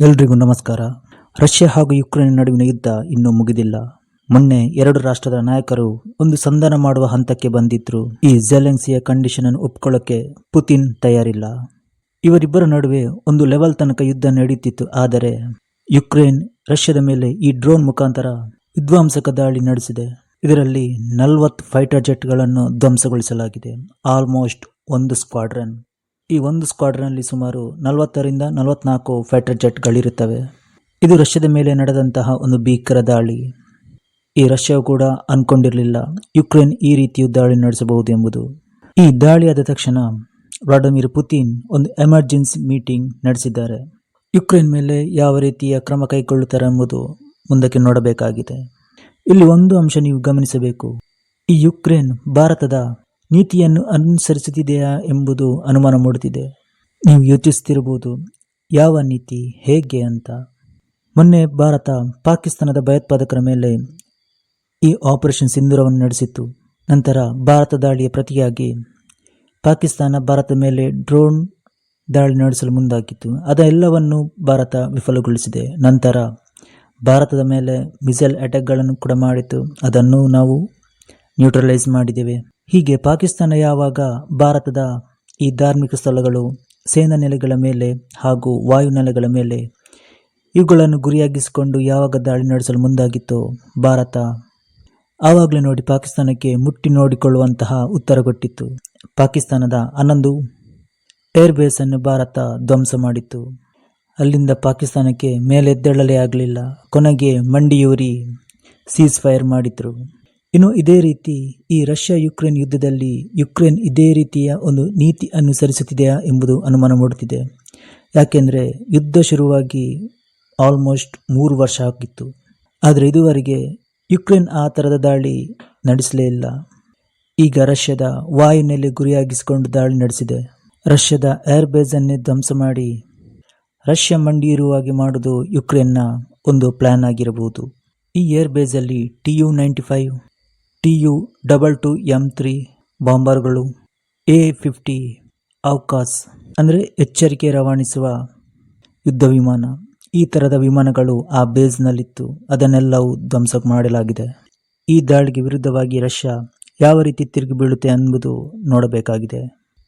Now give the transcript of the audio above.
ಎಲ್ರಿಗೂ ನಮಸ್ಕಾರ. ರಷ್ಯಾ ಹಾಗೂ ಯುಕ್ರೇನ್ ನಡುವಿನ ಯುದ್ಧ ಇನ್ನೂ ಮುಗಿದಿಲ್ಲ. ಮೊನ್ನೆ ಎರಡು ರಾಷ್ಟ್ರದ ನಾಯಕರು ಒಂದು ಸಂಧಾನ ಮಾಡುವ ಹಂತಕ್ಕೆ ಬಂದಿದ್ರು. ಈ ಜೆಲೆನ್ಸಿಯ ಕಂಡೀಷನ್ ಅನ್ನು ಒಪ್ಕೊಳ್ಳೋಕೆ ಪುತಿನ್ ತಯಾರಿಲ್ಲ. ಇವರಿಬ್ಬರ ನಡುವೆ ಒಂದು ಲೆವೆಲ್ ತನಕ ಯುದ್ಧ ನಡೆಯುತ್ತಿತ್ತು ಆದರೆ ಯುಕ್ರೇನ್ ರಷ್ಯಾದ ಮೇಲೆ ಈ ಡ್ರೋನ್ ಮುಖಾಂತರ ವಿಧ್ವಂಸಕ ದಾಳಿ ನಡೆಸಿದೆ. ಇದರಲ್ಲಿ ನಲವತ್ತು ಫೈಟರ್ ಜೆಟ್ಗಳನ್ನು ಧ್ವಂಸಗೊಳಿಸಲಾಗಿದೆ. ಆಲ್ಮೋಸ್ಟ್ ಒಂದು ಸ್ಕ್ವಾಡ್ರನ್. ಈ ಒಂದು ಸ್ಕ್ವಾಡ್ರನ್ನಲ್ಲಿ ಸುಮಾರು ನಲವತ್ತರಿಂದ ನಲವತ್ನಾಲ್ಕು ಫೈಟರ್ ಜೆಟ್ಗಳಿರುತ್ತವೆ ಇದು ರಷ್ಯಾದ ಮೇಲೆ ನಡೆದಂತಹ ಒಂದು ಭೀಕರ ದಾಳಿ. ಈ ರಷ್ಯಾವು ಕೂಡ ಅಂದ್ಕೊಂಡಿರಲಿಲ್ಲ ಯುಕ್ರೇನ್ ಈ ರೀತಿಯ ದಾಳಿ ನಡೆಸಬಹುದು ಎಂಬುದು. ಈ ದಾಳಿಯಾದ ತಕ್ಷಣ ವ್ಲಾಡಿಮಿರ್ ಪುತಿನ್ ಒಂದು ಎಮರ್ಜೆನ್ಸಿ ಮೀಟಿಂಗ್ ನಡೆಸಿದ್ದಾರೆ. ಯುಕ್ರೇನ್ ಮೇಲೆ ಯಾವ ರೀತಿಯ ಕ್ರಮ ಕೈಗೊಳ್ಳುತ್ತಾರೆ ಎಂಬುದು ಮುಂದಕ್ಕೆ ನೋಡಬೇಕಾಗಿದೆ. ಇಲ್ಲಿ ಒಂದು ಅಂಶ ನೀವು ಗಮನಿಸಬೇಕು. ಈ ಯುಕ್ರೇನ್ ಭಾರತದ ನೀತಿಯನ್ನು ಅನುಸರಿಸುತ್ತಿದೆಯಾ ಎಂಬುದು ಅನುಮಾನ ಮೂಡುತ್ತಿದೆ. ನೀವು ಯೋಚಿಸುತ್ತಿರಬಹುದು, ಯಾವ ನೀತಿ ಹೇಗೆ ಅಂತ. ಮೊನ್ನೆ ಭಾರತ ಪಾಕಿಸ್ತಾನದ ಭಯೋತ್ಪಾದಕರ ಮೇಲೆ ಈ ಆಪರೇಷನ್ ಸಿಂಧೂರವನ್ನು ನಡೆಸಿತ್ತು. ನಂತರ ಭಾರತ ದಾಳಿಯ ಪ್ರತಿಯಾಗಿ ಪಾಕಿಸ್ತಾನ ಭಾರತದ ಮೇಲೆ ಡ್ರೋನ್ ದಾಳಿ ನಡೆಸಲು ಮುಂದಾಗಿತ್ತು. ಅದೆಲ್ಲವನ್ನು ಭಾರತ ವಿಫಲಗೊಳಿಸಿದೆ. ನಂತರ ಭಾರತದ ಮೇಲೆ ಮಿಸೈಲ್ ಅಟ್ಯಾಕ್ಗಳನ್ನು ಕೂಡ ಮಾಡಿತ್ತು. ಅದನ್ನು ನಾವು ನ್ಯೂಟ್ರಲೈಸ್ ಮಾಡಿದ್ದೇವೆ. ಹೀಗೆ ಪಾಕಿಸ್ತಾನ ಯಾವಾಗ ಭಾರತದ ಈ ಧಾರ್ಮಿಕ ಸ್ಥಳಗಳು ಸೇನಾ ನೆಲೆಗಳ ಮೇಲೆ ಹಾಗೂ ವಾಯು ನೆಲೆಗಳ ಮೇಲೆ ಇವುಗಳನ್ನು ಗುರಿಯಾಗಿಸಿಕೊಂಡು ಯಾವಾಗ ದಾಳಿ ನಡೆಸಲು ಮುಂದಾಗಿತ್ತೋ ಭಾರತ ಆವಾಗಲೇ ನೋಡಿ ಪಾಕಿಸ್ತಾನಕ್ಕೆ ಮುಟ್ಟಿ ನೋಡಿಕೊಳ್ಳುವಂತಹ ಉತ್ತರ ಕೊಟ್ಟಿತ್ತು ಪಾಕಿಸ್ತಾನದ ಹನ್ನೊಂದು ಏರ್ ಬೇಸನ್ನು ಭಾರತ ಧ್ವಂಸ ಮಾಡಿತ್ತು. ಅಲ್ಲಿಂದ ಪಾಕಿಸ್ತಾನಕ್ಕೆ ಮೇಲೆದ್ದೇಳಲೇ ಆಗಲಿಲ್ಲ. ಕೊನೆಗೆ ಮಂಡಿಯೂರಿ ಸೀಸ್ ಫೈರ್ ಮಾಡಿದ್ರು. ಇನ್ನು ಇದೇ ರೀತಿ ಈ ರಷ್ಯಾ ಯುಕ್ರೇನ್ ಯುದ್ಧದಲ್ಲಿ ಯುಕ್ರೇನ್ ಇದೇ ರೀತಿಯ ಒಂದು ನೀತಿ ಅನುಸರಿಸುತ್ತಿದೆಯಾ ಎಂಬುದು ಅನುಮಾನ ಮೂಡುತ್ತಿದೆ. ಯಾಕೆಂದರೆ ಯುದ್ಧ ಶುರುವಾಗಿ ಆಲ್ಮೋಸ್ಟ್ ಮೂರು ವರ್ಷ ಆಗಿತ್ತು. ಆದರೆ ಇದುವರೆಗೆ ಯುಕ್ರೇನ್ ಆ ಥರದ ದಾಳಿ ನಡೆಸಲೇ ಇಲ್ಲ. ಈಗ ರಷ್ಯಾದ ವಾಯುನೆಲೆ ಗುರಿಯಾಗಿಸಿಕೊಂಡು ದಾಳಿ ನಡೆಸಿದೆ. ರಷ್ಯಾದ ಏರ್ ಅನ್ನೇ ಧ್ವಂಸ ಮಾಡಿ ರಷ್ಯಾ ಮಂಡಿ ಇರುವಾಗಿ ಹಾಗೆ ಮಾಡುವುದು ಯುಕ್ರೇನ್ನ ಒಂದು ಪ್ಲ್ಯಾನ್ ಆಗಿರಬಹುದು. ಈ ಏರ್ಬೇಸಲ್ಲಿ T U ninety five T U double two M three ಬಾಂಬರ್ಗಳು A fifty ಅವಕಾಸ್, ಅಂದರೆ ಎಚ್ಚರಿಕೆ ರವಾನಿಸುವ ಯುದ್ಧ ವಿಮಾನ. ಈ ಥರದ ವಿಮಾನಗಳು ಆ ಬೇಸ್ನಲ್ಲಿತ್ತು. ಅದನ್ನೆಲ್ಲವೂ ಧ್ವಂಸ ಮಾಡಲಾಗಿದೆ. ಈ ದಾಳಿಗೆ ವಿರುದ್ಧವಾಗಿ ರಷ್ಯಾ ಯಾವ ರೀತಿ ತಿರುಗಿ ಬೀಳುತ್ತೆ ಅನ್ನುವುದು ನೋಡಬೇಕಾಗಿದೆ.